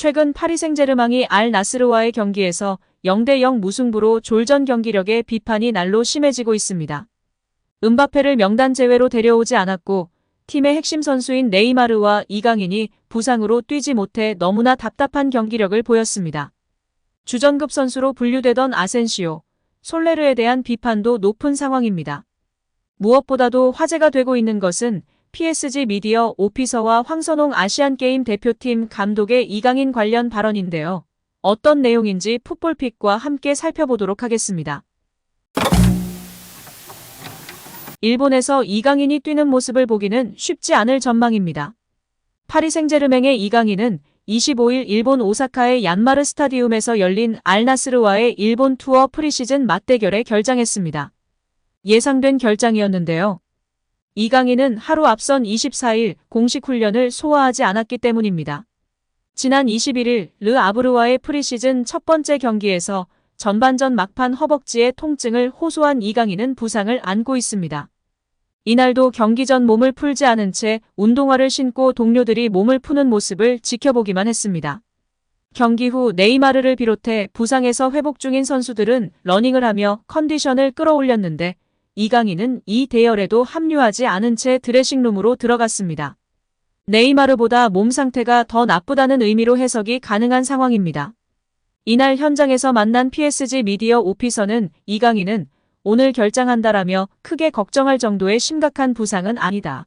최근 파리 생제르맹이 알 나스르와의 경기에서 0대0 무승부로 졸전 경기력에 비판이 날로 심해지고 있습니다. 은바페를 명단 제외로 데려오지 않았고 팀의 핵심 선수인 네이마르와 이강인이 부상으로 뛰지 못해 너무나 답답한 경기력을 보였습니다. 주전급 선수로 분류되던 아센시오, 솔레르에 대한 비판도 높은 상황입니다. 무엇보다도 화제가 되고 있는 것은 PSG 미디어 오피서와 황선홍 아시안게임 대표팀 감독의 이강인 관련 발언인데요. 어떤 내용인지 풋볼픽과 함께 살펴보도록 하겠습니다. 일본에서 이강인이 뛰는 모습을 보기는 쉽지 않을 전망입니다. 파리 생제르맹의 이강인은 25일 일본 오사카의 얀마르 스타디움에서 열린 알나스르와의 일본 투어 프리시즌 맞대결에 결장했습니다. 예상된 결장이었는데요. 이강인은 하루 앞선 24일 공식 훈련을 소화하지 않았기 때문입니다. 지난 21일 르 아브르와의 프리시즌 첫 번째 경기에서 전반전 막판 허벅지의 통증을 호소한 이강인은 부상을 안고 있습니다. 이날도 경기 전 몸을 풀지 않은 채 운동화를 신고 동료들이 몸을 푸는 모습을 지켜보기만 했습니다. 경기 후 네이마르를 비롯해 부상에서 회복 중인 선수들은 러닝을 하며 컨디션을 끌어올렸는데 이강인은 이 대열에도 합류하지 않은 채 드레싱룸으로 들어갔습니다. 네이마르보다 몸 상태가 더 나쁘다는 의미로 해석이 가능한 상황입니다. 이날 현장에서 만난 PSG 미디어 오피서는 이강인은 오늘 결장한다라며 크게 걱정할 정도의 심각한 부상은 아니다.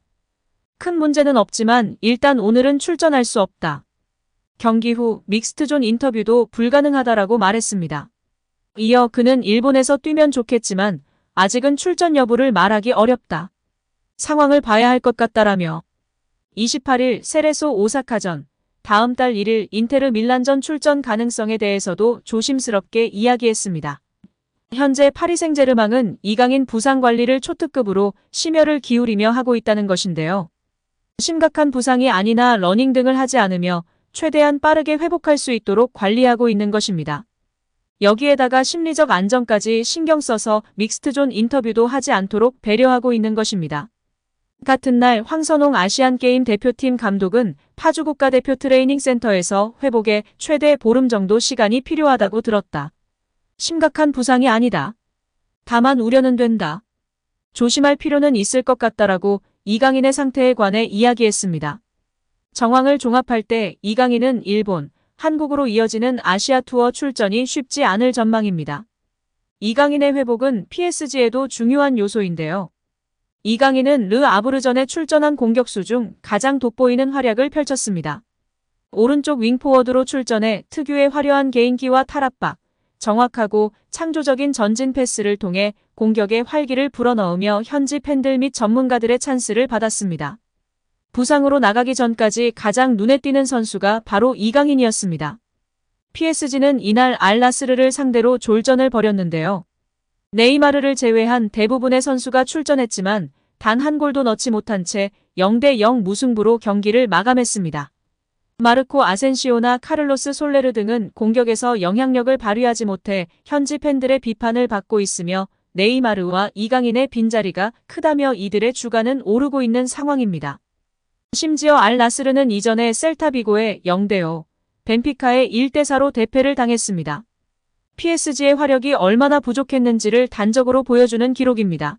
큰 문제는 없지만 일단 오늘은 출전할 수 없다. 경기 후 믹스트존 인터뷰도 불가능하다라고 말했습니다. 이어 그는 일본에서 뛰면 좋겠지만 아직은 출전 여부를 말하기 어렵다. 상황을 봐야 할 것 같다라며 28일 세레소 오사카전, 다음 달 1일 인테르 밀란전 출전 가능성에 대해서도 조심스럽게 이야기했습니다. 현재 파리 생제르맹은 이강인 부상 관리를 초특급으로 심혈을 기울이며 하고 있다는 것인데요. 심각한 부상이 아니나 러닝 등을 하지 않으며 최대한 빠르게 회복할 수 있도록 관리하고 있는 것입니다. 여기에다가 심리적 안정까지 신경 써서 믹스트존 인터뷰도 하지 않도록 배려하고 있는 것입니다. 같은 날 황선홍 아시안게임 대표팀 감독은 파주 국가대표 트레이닝 센터에서 회복에 최대 보름 정도 시간이 필요하다고 들었다. 심각한 부상이 아니다. 다만 우려는 된다. 조심할 필요는 있을 것 같다라고 이강인의 상태에 관해 이야기했습니다. 정황을 종합할 때 이강인은 일본, 한국으로 이어지는 아시아 투어 출전이 쉽지 않을 전망입니다. 이강인의 회복은 PSG에도 중요한 요소인데요. 이강인은 르 아브르전에 출전한 공격수 중 가장 돋보이는 활약을 펼쳤습니다. 오른쪽 윙포워드로 출전해 특유의 화려한 개인기와 탈압박, 정확하고 창조적인 전진 패스를 통해 공격의 활기를 불어넣으며 현지 팬들 및 전문가들의 찬스를 받았습니다. 부상으로 나가기 전까지 가장 눈에 띄는 선수가 바로 이강인이었습니다. PSG는 이날 알라스르를 상대로 졸전을 벌였는데요. 네이마르를 제외한 대부분의 선수가 출전했지만 단 한 골도 넣지 못한 채 0대0 무승부로 경기를 마감했습니다. 마르코 아센시오나 카를로스 솔레르 등은 공격에서 영향력을 발휘하지 못해 현지 팬들의 비판을 받고 있으며 네이마르와 이강인의 빈자리가 크다며 이들의 주가는 오르고 있는 상황입니다. 심지어 알 나스르는 이전에 셀타비고의 0대5, 벤피카의 1대4로 대패를 당했습니다. PSG의 화력이 얼마나 부족했는지를 단적으로 보여주는 기록입니다.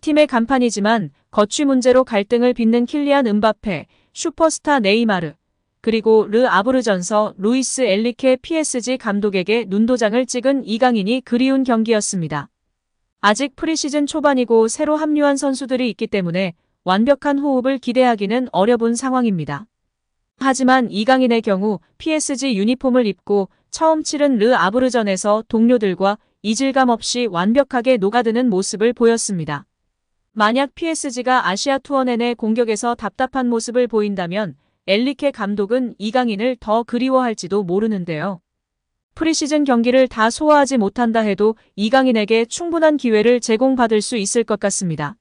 팀의 간판이지만 거취 문제로 갈등을 빚는 킬리안 은바페, 슈퍼스타 네이마르, 그리고 르 아브르전서 루이스 엘리케 PSG 감독에게 눈도장을 찍은 이강인이 그리운 경기였습니다. 아직 프리시즌 초반이고 새로 합류한 선수들이 있기 때문에 완벽한 호흡을 기대하기는 어려운 상황입니다. 하지만 이강인의 경우 PSG 유니폼을 입고 처음 치른 르 아브르전에서 동료들과 이질감 없이 완벽하게 녹아드는 모습을 보였습니다. 만약 PSG가 아시아 투어 내내 공격에서 답답한 모습을 보인다면 엘리케 감독은 이강인을 더 그리워할지도 모르는데요. 프리시즌 경기를 다 소화하지 못한다 해도 이강인에게 충분한 기회를 제공받을 수 있을 것 같습니다.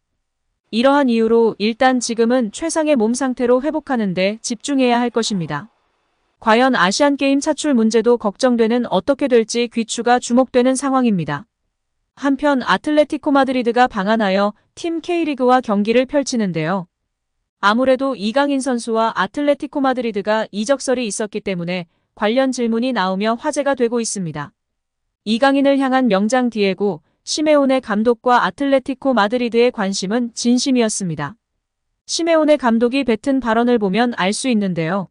이러한 이유로 일단 지금은 최상의 몸 상태로 회복하는데 집중해야 할 것입니다. 과연 아시안게임 차출 문제도 걱정되는 어떻게 될지 귀추가 주목되는 상황입니다. 한편 아틀레티코 마드리드가 방한하여 팀 K리그와 경기를 펼치는데요. 아무래도 이강인 선수와 아틀레티코 마드리드가 이적설이 있었기 때문에 관련 질문이 나오며 화제가 되고 있습니다. 이강인을 향한 명장 디에고 시메오네 감독과 아틀레티코 마드리드의 관심은 진심이었습니다. 시메오네 감독이 뱉은 발언을 보면 알 수 있는데요.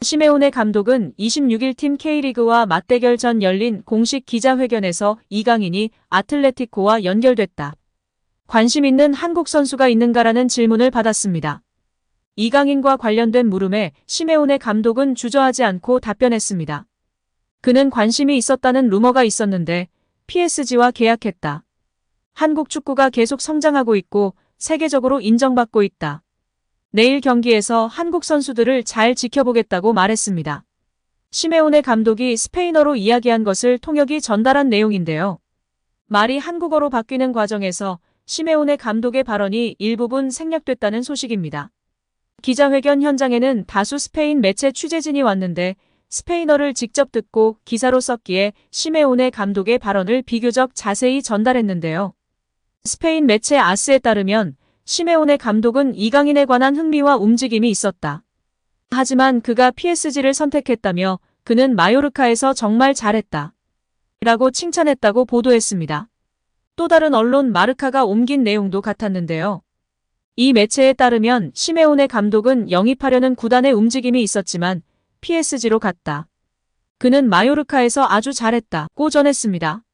시메오네 감독은 26일 팀 K리그와 맞대결 전 열린 공식 기자회견에서 이강인이 아틀레티코와 연결됐다. 관심 있는 한국 선수가 있는가라는 질문을 받았습니다. 이강인과 관련된 물음에 시메오네 감독은 주저하지 않고 답변했습니다. 그는 관심이 있었다는 루머가 있었는데 PSG와 계약했다. 한국 축구가 계속 성장하고 있고 세계적으로 인정받고 있다. 내일 경기에서 한국 선수들을 잘 지켜보겠다고 말했습니다. 시메오네 감독이 스페인어로 이야기한 것을 통역이 전달한 내용인데요. 말이 한국어로 바뀌는 과정에서 시메오네 감독의 발언이 일부분 생략됐다는 소식입니다. 기자회견 현장에는 다수 스페인 매체 취재진이 왔는데 스페인어를 직접 듣고 기사로 썼기에 시메오네 감독의 발언을 비교적 자세히 전달했는데요. 스페인 매체 아스에 따르면 시메오네 감독은 이강인에 관한 흥미와 움직임이 있었다. 하지만 그가 PSG를 선택했다며 그는 마요르카에서 정말 잘했다. 라고 칭찬했다고 보도했습니다. 또 다른 언론 마르카가 옮긴 내용도 같았는데요. 이 매체에 따르면 시메오네 감독은 영입하려는 구단의 움직임이 있었지만 PSG로 갔다. 그는 마요르카에서 아주 잘했다고 전했습니다.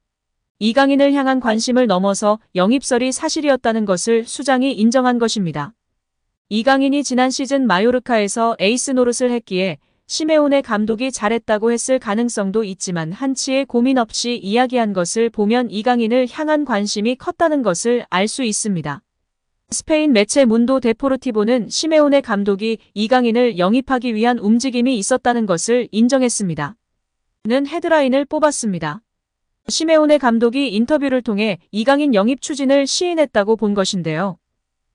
이강인을 향한 관심을 넘어서 영입설이 사실이었다는 것을 수장이 인정한 것입니다. 이강인이 지난 시즌 마요르카에서 에이스 노릇을 했기에 시메오네 감독이 잘했다고 했을 가능성도 있지만 한치의 고민 없이 이야기한 것을 보면 이강인을 향한 관심이 컸다는 것을 알 수 있습니다. 스페인 매체 문도 데포르티보는 시메오네 감독이 이강인을 영입하기 위한 움직임이 있었다는 것을 인정했습니다. 는 헤드라인을 뽑았습니다. 시메오네 감독이 인터뷰를 통해 이강인 영입 추진을 시인했다고 본 것인데요.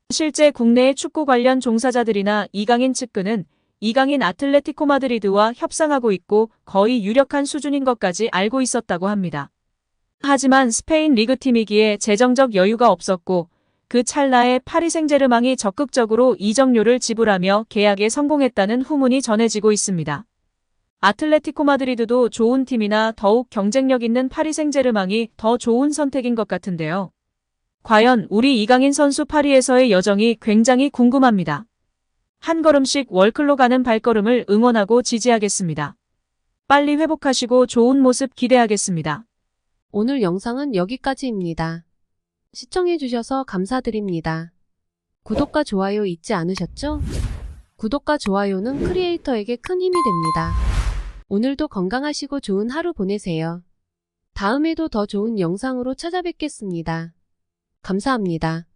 실제 국내의 축구 관련 종사자들이나 이강인 측근은 이강인 아틀레티코 마드리드와 협상하고 있고 거의 유력한 수준인 것까지 알고 있었다고 합니다. 하지만 스페인 리그팀이기에 재정적 여유가 없었고 그 찰나에 파리 생제르맹이 적극적으로 이적료를 지불하며 계약에 성공했다는 후문이 전해지고 있습니다. 아틀레티코 마드리드도 좋은 팀이나 더욱 경쟁력 있는 파리 생제르맹이 더 좋은 선택인 것 같은데요. 과연 우리 이강인 선수 파리에서의 여정이 굉장히 궁금합니다. 한 걸음씩 월클로 가는 발걸음을 응원하고 지지하겠습니다. 빨리 회복하시고 좋은 모습 기대하겠습니다. 오늘 영상은 여기까지입니다. 시청해주셔서 감사드립니다. 구독과 좋아요 잊지 않으셨죠? 구독과 좋아요는 크리에이터에게 큰 힘이 됩니다. 오늘도 건강하시고 좋은 하루 보내세요. 다음에도 더 좋은 영상으로 찾아뵙겠습니다. 감사합니다.